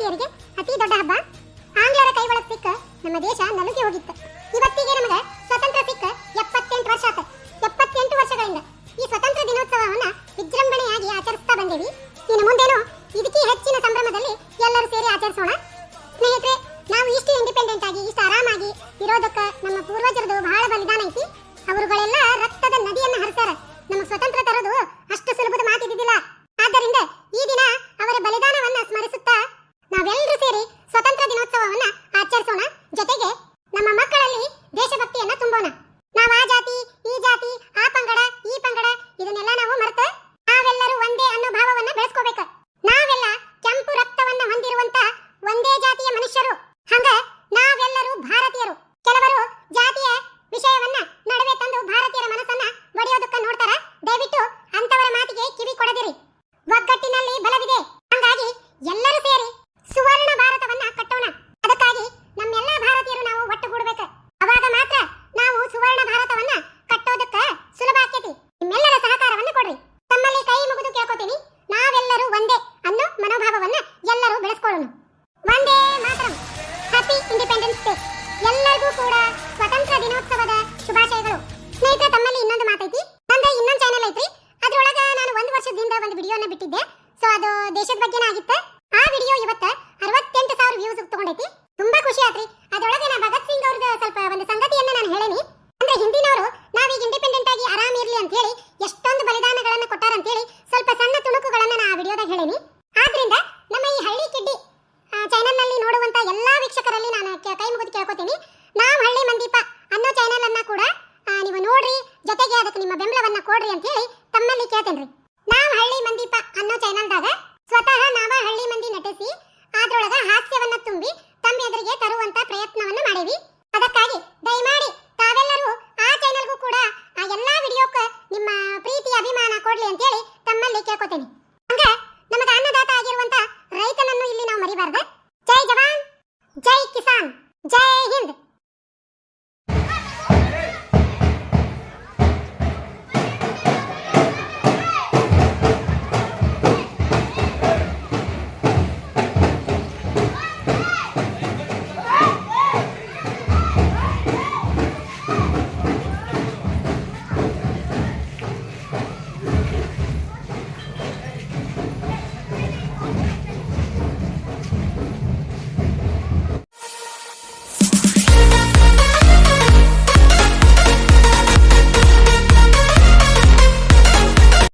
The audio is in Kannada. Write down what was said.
ಭಾರತೀಯರಿಗೆ ಅತಿ ದೊಡ್ಡ ಹಬ್ಬ. ಆಂಗ್ಲರ ಕೈವಳಕ್ಕೆ ಸಿಕ್ಕ ನಮ್ಮ ದೇಶ ನಲುಗಿ ಹೋಗಿತ್ತು. ಇವತ್ತಿಗೆ ನಮಗೆ ಸ್ವತಂತ್ರ ಸಿಕ್ಕ ಎಪ್ಪತ್ತೆಂಟು ವರ್ಷ ಎಪ್ಪತ್ತೆಂಟು ವರ್ಷಗಳಿಂದ ಈ ಸ್ವತಂತ್ರ ದಿನೋತ್ಸವವನ್ನು ವಿಜೃಂಭಣೆಯಾಗಿ ಆಚರಿಸ್ತಾ ಬಂದೇವಿ. ಇನ್ನು ಮುಂದೇನು ಇದಕ್ಕೆ ಹೆಚ್ಚಿನ ಸಂಭ್ರಮದಲ್ಲಿ ಎಲ್ಲರೂ ಸೇರಿ ಆಚರಿಸೋಣ. ಸ್ನೇಹಿತರೆ, ನಾವು ಇಷ್ಟು ಇಂಡಿಪೆಂಡೆಂಟ್ ಆಗಿ, ಇಷ್ಟು ಆರಾಮಾಗಿ ಇರೋದಕ್ಕೆ ನಮ್ಮ ಪೂರ್ವಜರದು ಬಹಳ ಬಲಿದಾನ ಐತಿ. ಅವರುಗಳೆಲ್ಲ ಡೇ ಎಲ್ಲರಿಗೂ ಕೂಡ ಸ್ವತಂತ್ರ ದಿನೋತ್ಸವದ ಶುಭಾಶಯಗಳು. ಸ್ನೇಹಿತರೆ, ತಮ್ಮಲ್ಲಿ ಇನ್ನೊಂದು ಮಾತೈತಿ. ನಂದ ಇನ್ನೊಂದು ಚಾನೆಲ್ ಐತ್ರಿ. ಅದ್ರೊಳಗ ನಾನು ಒಂದು ವರ್ಷದಿಂದ ಒಂದು ವಿಡಿಯೋನ ಬಿಟ್ಟಿದ್ದೆ. ಸೊ ಅದು ದೇಶದ ಬಗ್ಗೆನೇ ಆಗಿತ್ತು. ಆ ವಿಡಿಯೋ ಇವತ್ತ ಅರವತ್ತೆಂಟು ಸಾವಿರ ವ್ಯೂಸ್ ತಗೊಂಡೈತಿ. ತುಂಬಾ ಖುಷಿ ಆತ್ರಿ. ಅದ್ರೊಳಗೆ ನಾ ಭಗತ್ ಸಿಂಗ್ ಅವ್ರದ್ದು ಸ್ವಲ್ಪ ಒಂದು ಸಂಗತಿಯನ್ನ ನಾನು ಹೇಳೇನಿ. ಅಂದ್ರೆ ಹಿಂದಿನವರು ನಾವೀಗ ಇಂಡಿಪೆಂಡೆಂಟ್ ಆಗಿ ಆರಾಮ್ ಇರ್ಲಿ ಅಂತ ಹೇಳಿ ಎಷ್ಟೊಂದು ಬಲಿದಾನಗಳನ್ನ ಕೊಟ್ಟಾರ ಅಂತ ಹೇಳಿ ಸ್ವಲ್ಪ ಸಣ್ಣ ತುಣುಕುಗಳನ್ನ ನಾ ಆ ವಿಡಿಯೋದಾಗ ಹೇಳೇನಿ ಆದ್ರಿಂದ ನಮ್ಮ ಈ ಹಳ್ಳಿ ಕಿಡ್ಡಿ ಚಾನೆಲ್ನಲ್ಲಿ ನೋಡುವಂತ ಎಲ್ಲಾ ವೀಕ್ಷಕರಲ್ಲಿ ನಾನು ಕೆ- ಮುಗಿದು ಕೇಳ್ಕೊತೀನಿ. ನಾವು ಹಳ್ಳಿ ಮಂದೀಪ ಅನ್ನೋ ಚಾನೆಲ್ ಅನ್ನ ಕೂಡ ನೀವು ನೋಡ್ರಿ, ಜೊತೆಗೆ ಅದಕ್ಕೆ ನಿಮ್ಮ ಬೆಂಬಲವನ್ನ ಕೊಡ್ರಿ ಅಂತ ಹೇಳಿ ತಮ್ಮಲ್ಲಿ ಕೇಳ್ತೇನ್ರಿ. ನಾವು ಹಳ್ಳಿ ಮಂದೀಪ ಅನ್ನೋ ಚಾನೆಲ್ದಾಗ ಸ್ವತಃ ನಾವ ಹಳ್ಳಿ ಮಂದಿ ನಟಿಸಿ, ಅದ್ರೊಳಗ ಹಾಸ್ಯವನ್ನ ತುಂಬಿ ತಮ್ಮ ಎದುರಿಗೆ ತರುವಂತ ಪ್ರಯತ್ನವನ್ನ ಮಾಡೇವಿ. ಅದಕ್ಕಾಗಿ ದಯಮಾಡಿ ತಾವೆಲ್ಲರೂ ಆ ಚಾನೆಲ್ಗೂ ಕೂಡ, ಆ ಎಲ್ಲಾ ವಿಡಿಯೋಕ್ಕ ನಿಮ್ಮ ಪ್ರೀತಿ, ಅಭಿಮಾನ ಕೊಡ್ಲಿ ಅಂತ ಹೇಳಿ ತಮ್ಮಲ್ಲಿ ಕೇಳ್ಕೊತೇನೆ. ಹಂಗ ನಮಗೆ ಅನ್ನದಾತ ಆಗಿರುವಂತ ರೈತನನ್ನು ಇಲ್ಲಿ ನಾವು ಮರಿಬಾರ್ದ. ಜೈ ಹಿಂದ್